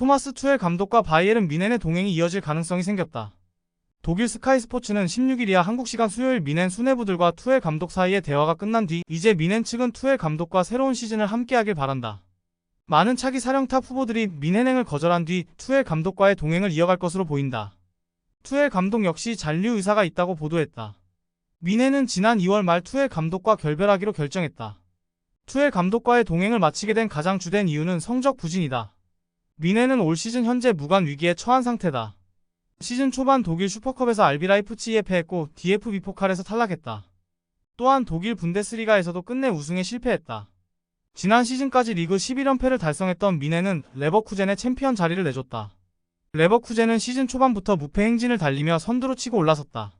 토마스 투엘 감독과 바이에른 미넨의 동행이 이어질 가능성이 생겼다. 독일 스카이 스포츠는 16일이야 한국 시간 수요일 미넨 수뇌부들과 투엘 감독 사이의 대화가 끝난 뒤 이제 미넨 측은 투엘 감독과 새로운 시즌을 함께하길 바란다. 많은 차기 사령탑 후보들이 미넨행을 거절한 뒤 투엘 감독과의 동행을 이어갈 것으로 보인다. 투엘 감독 역시 잔류 의사가 있다고 보도했다. 미넨은 지난 2월 말 투엘 감독과 결별하기로 결정했다. 투엘 감독과의 동행을 마치게 된 가장 주된 이유는 성적 부진이다. 미넨은 올 시즌 현재 무관 위기에 처한 상태다. 시즌 초반 독일 슈퍼컵에서 알비 라이프치히에 패했고 DFB 포칼에서 탈락했다. 또한 독일 분데스리가에서도 끝내 우승에 실패했다. 지난 시즌까지 리그 11연패를 달성했던 미넨은 레버쿠젠의 챔피언 자리를 내줬다. 레버쿠젠은 시즌 초반부터 무패 행진을 달리며 선두로 치고 올라섰다.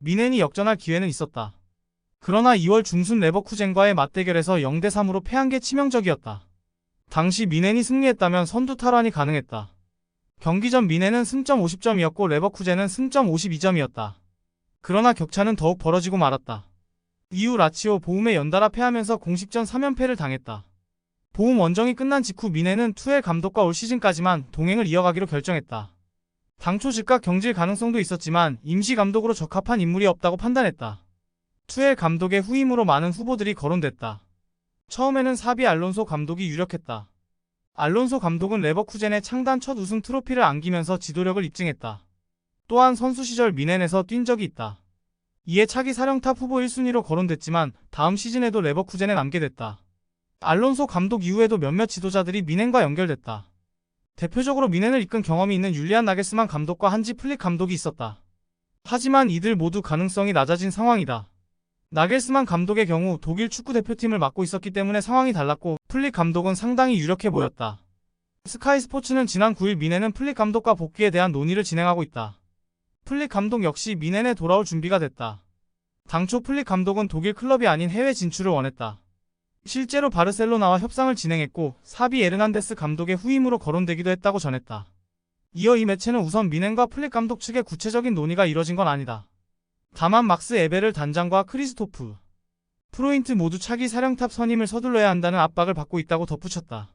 미넨이 역전할 기회는 있었다. 그러나 2월 중순 레버쿠젠과의 맞대결에서 0대3으로 패한 게 치명적이었다. 당시 미넨이 승리했다면 선두 탈환이 가능했다. 경기 전 미넨은 승점 50점이었고 레버쿠젠은 승점 52점이었다. 그러나 격차는 더욱 벌어지고 말았다. 이후 라치오 보움에 연달아 패하면서 공식전 3연패를 당했다. 보움 원정이 끝난 직후 미넨은 투엘 감독과 올 시즌까지만 동행을 이어가기로 결정했다. 당초 즉각 경질 가능성도 있었지만 임시 감독으로 적합한 인물이 없다고 판단했다. 투엘 감독의 후임으로 많은 후보들이 거론됐다. 처음에는 사비 알론소 감독이 유력했다. 알론소 감독은 레버쿠젠의 창단 첫 우승 트로피를 안기면서 지도력을 입증했다. 또한 선수 시절 미넨에서 뛴 적이 있다. 이에 차기 사령탑 후보 1순위로 거론됐지만 다음 시즌에도 레버쿠젠에 남게 됐다. 알론소 감독 이후에도 몇몇 지도자들이 미넨과 연결됐다. 대표적으로 미넨을 이끈 경험이 있는 율리안 나겔스만 감독과 한지 플릭 감독이 있었다. 하지만 이들 모두 가능성이 낮아진 상황이다. 나겔스만 감독의 경우 독일 축구 대표팀을 맡고 있었기 때문에 상황이 달랐고 플릭 감독은 상당히 유력해 보였다. 스카이 스포츠는 지난 9일 미넨은 플릭 감독과 복귀에 대한 논의를 진행하고 있다. 플릭 감독 역시 미넨에 돌아올 준비가 됐다. 당초 플릭 감독은 독일 클럽이 아닌 해외 진출을 원했다. 실제로 바르셀로나와 협상을 진행했고 사비 에르난데스 감독의 후임으로 거론되기도 했다고 전했다. 이어 이 매체는 우선 미넨과 플릭 감독 측의 구체적인 논의가 이뤄진 건 아니다. 다만 막스 에베를 단장과 크리스토프 프로인트 모두 차기 사령탑 선임을 서둘러야 한다는 압박을 받고 있다고 덧붙였다.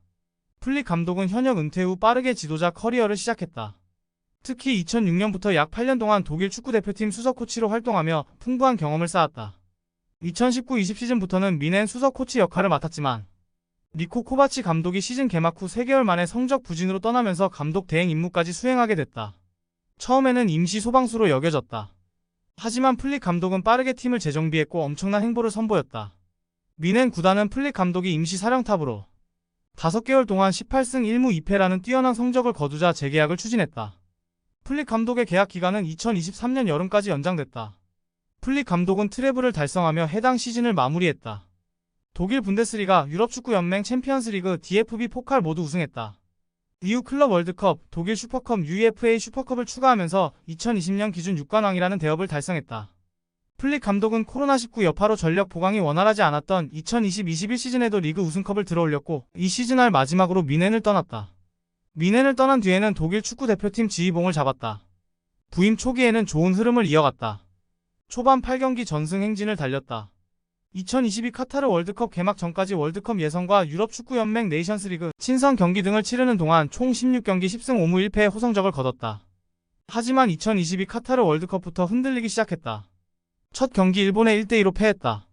플릭 감독은 현역 은퇴 후 빠르게 지도자 커리어를 시작했다. 특히 2006년부터 약 8년 동안 독일 축구대표팀 수석 코치로 활동하며 풍부한 경험을 쌓았다. 2019-20 시즌부터는 미넨 수석 코치 역할을 맡았지만 니코 코바치 감독이 시즌 개막 후 3개월 만에 성적 부진으로 떠나면서 감독 대행 임무까지 수행하게 됐다. 처음에는 임시 소방수로 여겨졌다. 하지만 플릭 감독은 빠르게 팀을 재정비했고 엄청난 행보를 선보였다. 미넨 구단은 플릭 감독이 임시 사령탑으로 5개월 동안 18승 1무 2패라는 뛰어난 성적을 거두자 재계약을 추진했다. 플릭 감독의 계약 기간은 2023년 여름까지 연장됐다. 플릭 감독은 트래블을 달성하며 해당 시즌을 마무리했다. 독일 분데스리가 유럽 축구 연맹 챔피언스리그 DFB 포칼 모두 우승했다. 이후 클럽 월드컵, 독일 슈퍼컵 UEFA 슈퍼컵을 추가하면서 2020년 기준 6관왕이라는 대업을 달성했다. 플릭 감독은 코로나19 여파로 전력 보강이 원활하지 않았던 2020-21 시즌에도 리그 우승컵을 들어올렸고 이 시즌할 마지막으로 미넨을 떠났다. 미넨을 떠난 뒤에는 독일 축구 대표팀 지휘봉을 잡았다. 부임 초기에는 좋은 흐름을 이어갔다. 초반 8경기 전승 행진을 달렸다. 2022 카타르 월드컵 개막 전까지 월드컵 예선과 유럽 축구연맹 네이션스리그 친선 경기 등을 치르는 동안 총 16경기 10승 5무 1패의 호성적을 거뒀다. 하지만 2022 카타르 월드컵부터 흔들리기 시작했다. 첫 경기 일본에 1대2로 패했다.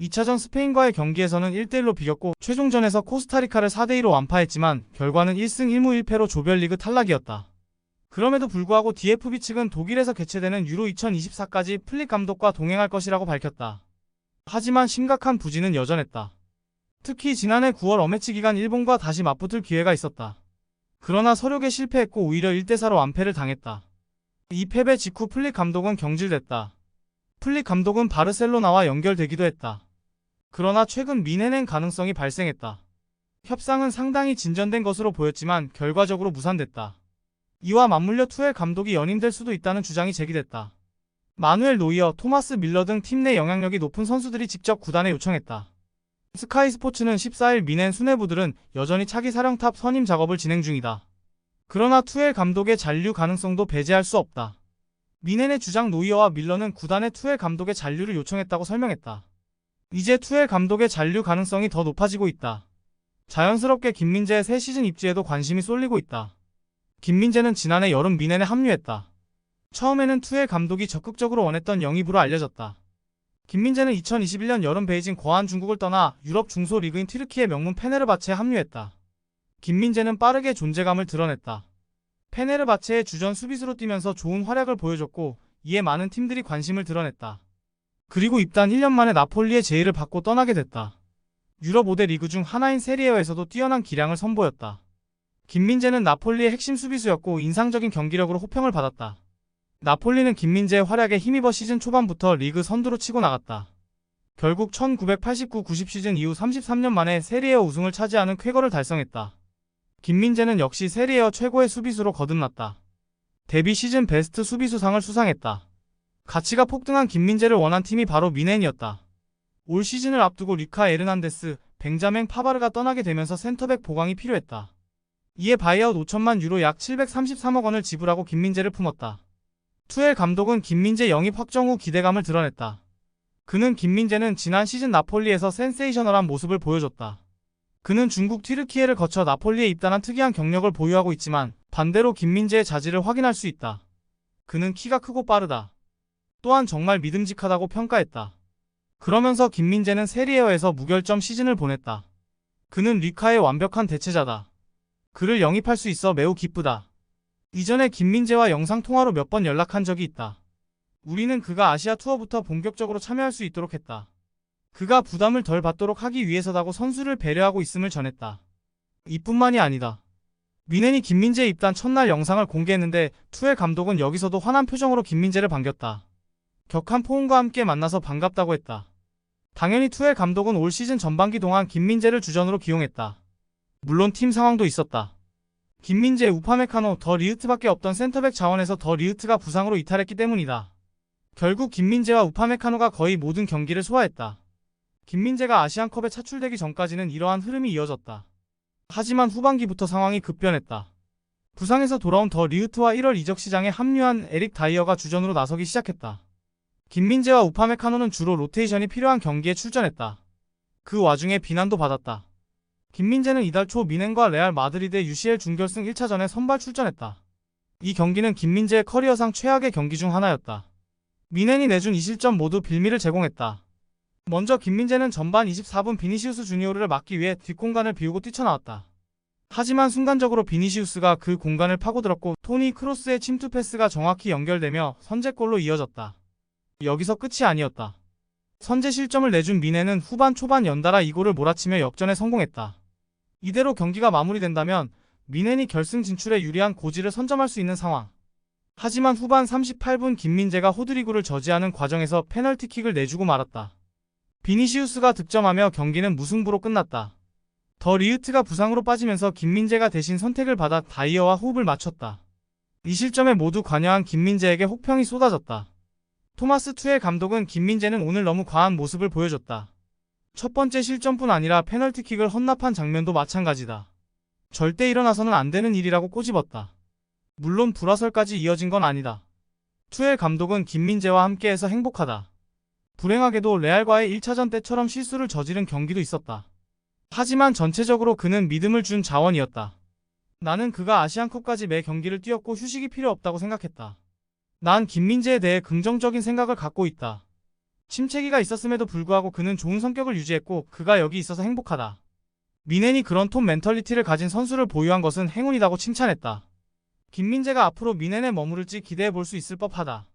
2차전 스페인과의 경기에서는 1대1로 비겼고 최종전에서 코스타리카를 4대2로 완파했지만 결과는 1승 1무 1패로 조별리그 탈락이었다. 그럼에도 불구하고 DFB 측은 독일에서 개최되는 유로 2024까지 플릭 감독과 동행할 것이라고 밝혔다. 하지만 심각한 부진은 여전했다. 특히 지난해 9월 어매치 기간 일본과 다시 맞붙을 기회가 있었다. 그러나 서력에 실패했고 오히려 1대4로 완패를 당했다. 이 패배 직후 플릭 감독은 경질됐다. 플릭 감독은 바르셀로나와 연결되기도 했다. 그러나 최근 미넨행 가능성이 발생했다. 협상은 상당히 진전된 것으로 보였지만 결과적으로 무산됐다. 이와 맞물려 투엘 감독이 연임될 수도 있다는 주장이 제기됐다. 마누엘 노이어, 토마스 밀러 등 팀 내 영향력이 높은 선수들이 직접 구단에 요청했다. 스카이 스포츠는 14일 미넨 수뇌부들은 여전히 차기 사령탑 선임 작업을 진행 중이다. 그러나 투엘 감독의 잔류 가능성도 배제할 수 없다. 미넨의 주장 노이어와 밀러는 구단의 투엘 감독의 잔류를 요청했다고 설명했다. 이제 투엘 감독의 잔류 가능성이 더 높아지고 있다. 자연스럽게 김민재의 새 시즌 입지에도 관심이 쏠리고 있다. 김민재는 지난해 여름 미넨에 합류했다. 처음에는 투엘 감독이 적극적으로 원했던 영입으로 알려졌다. 김민재는 2021년 여름 베이징 거한 중국을 떠나 유럽 중소 리그인 튀르키의 명문 페네르바체에 합류했다. 김민재는 빠르게 존재감을 드러냈다. 페네르바체의 주전 수비수로 뛰면서 좋은 활약을 보여줬고 이에 많은 팀들이 관심을 드러냈다. 그리고 입단 1년 만에 나폴리의 제의를 받고 떠나게 됐다. 유럽 5대 리그 중 하나인 세리에어에서도 뛰어난 기량을 선보였다. 김민재는 나폴리의 핵심 수비수였고 인상적인 경기력으로 호평을 받았다. 나폴리는 김민재의 활약에 힘입어 시즌 초반부터 리그 선두로 치고 나갔다. 결국 1989-90 시즌 이후 33년 만에 세리에어 우승을 차지하는 쾌거를 달성했다. 김민재는 역시 세리에어 최고의 수비수로 거듭났다. 데뷔 시즌 베스트 수비수상을 수상했다. 가치가 폭등한 김민재를 원한 팀이 바로 미넨이었다. 올 시즌을 앞두고 리카 에르난데스, 벤자맹 파바르가 떠나게 되면서 센터백 보강이 필요했다. 이에 바이아웃 5천만 유로 약 733억 원을 지불하고 김민재를 품었다. 투엘 감독은 김민재 영입 확정 후 기대감을 드러냈다. 그는 김민재는 지난 시즌 나폴리에서 센세이셔널한 모습을 보여줬다. 그는 중국 튀르키예를 거쳐 나폴리에 입단한 특이한 경력을 보유하고 있지만 반대로 김민재의 자질을 확인할 수 있다. 그는 키가 크고 빠르다. 또한 정말 믿음직하다고 평가했다. 그러면서 김민재는 세리에어에서 무결점 시즌을 보냈다. 그는 리카의 완벽한 대체자다. 그를 영입할 수 있어 매우 기쁘다. 이전에 김민재와 영상통화로 몇 번 연락한 적이 있다. 우리는 그가 아시아 투어부터 본격적으로 참여할 수 있도록 했다. 그가 부담을 덜 받도록 하기 위해서다고 선수를 배려하고 있음을 전했다. 이뿐만이 아니다. 미넨이 김민재 입단 첫날 영상을 공개했는데 투엘 감독은 여기서도 환한 표정으로 김민재를 반겼다. 격한 포옹과 함께 만나서 반갑다고 했다. 당연히 투엘 감독은 올 시즌 전반기 동안 김민재를 주전으로 기용했다. 물론 팀 상황도 있었다. 김민재, 우파메카노, 더 리우트밖에 없던 센터백 자원에서 더 리우트가 부상으로 이탈했기 때문이다. 결국 김민재와 우파메카노가 거의 모든 경기를 소화했다. 김민재가 아시안컵에 차출되기 전까지는 이러한 흐름이 이어졌다. 하지만 후반기부터 상황이 급변했다. 부상에서 돌아온 더 리우트와 1월 이적 시장에 합류한 에릭 다이어가 주전으로 나서기 시작했다. 김민재와 우파메카노는 주로 로테이션이 필요한 경기에 출전했다. 그 와중에 비난도 받았다. 김민재는 이달 초 미넨과 레알 마드리드 UCL 준결승 1차전에 선발 출전했다. 이 경기는 김민재의 커리어상 최악의 경기 중 하나였다. 미넨이 내준 이 실점 모두 빌미를 제공했다. 먼저 김민재는 전반 24분 비니시우스 주니오르를 막기 위해 뒷공간을 비우고 뛰쳐나왔다. 하지만 순간적으로 비니시우스가 그 공간을 파고들었고 토니 크로스의 침투 패스가 정확히 연결되며 선제골로 이어졌다. 여기서 끝이 아니었다. 선제 실점을 내준 미네는 후반 초반 연달아 이골을 몰아치며 역전에 성공했다. 이대로 경기가 마무리된다면 미넨이 결승 진출에 유리한 고지를 선점할 수 있는 상황. 하지만 후반 38분 김민재가 호드리구를 저지하는 과정에서 페널티킥을 내주고 말았다. 비니시우스가 득점하며 경기는 무승부로 끝났다. 더 리우트가 부상으로 빠지면서 김민재가 대신 선택을 받아 다이어와 호흡을 맞췄다. 이 실점에 모두 관여한 김민재에게 혹평이 쏟아졌다. 토마스 투엘 감독은 김민재는 오늘 너무 과한 모습을 보여줬다. 첫 번째 실점뿐 아니라 페널티킥을 헌납한 장면도 마찬가지다. 절대 일어나서는 안 되는 일이라고 꼬집었다. 물론 불화설까지 이어진 건 아니다. 투엘 감독은 김민재와 함께해서 행복하다. 불행하게도 레알과의 1차전 때처럼 실수를 저지른 경기도 있었다. 하지만 전체적으로 그는 믿음을 준 자원이었다. 나는 그가 아시안컵까지 매 경기를 뛰었고 휴식이 필요 없다고 생각했다. 난 김민재에 대해 긍정적인 생각을 갖고 있다. 침체기가 있었음에도 불구하고 그는 좋은 성격을 유지했고 그가 여기 있어서 행복하다. 미넨이 그런 톱 멘털리티를 가진 선수를 보유한 것은 행운이다고 칭찬했다. 김민재가 앞으로 미넨에 머무를지 기대해 볼 수 있을 법하다.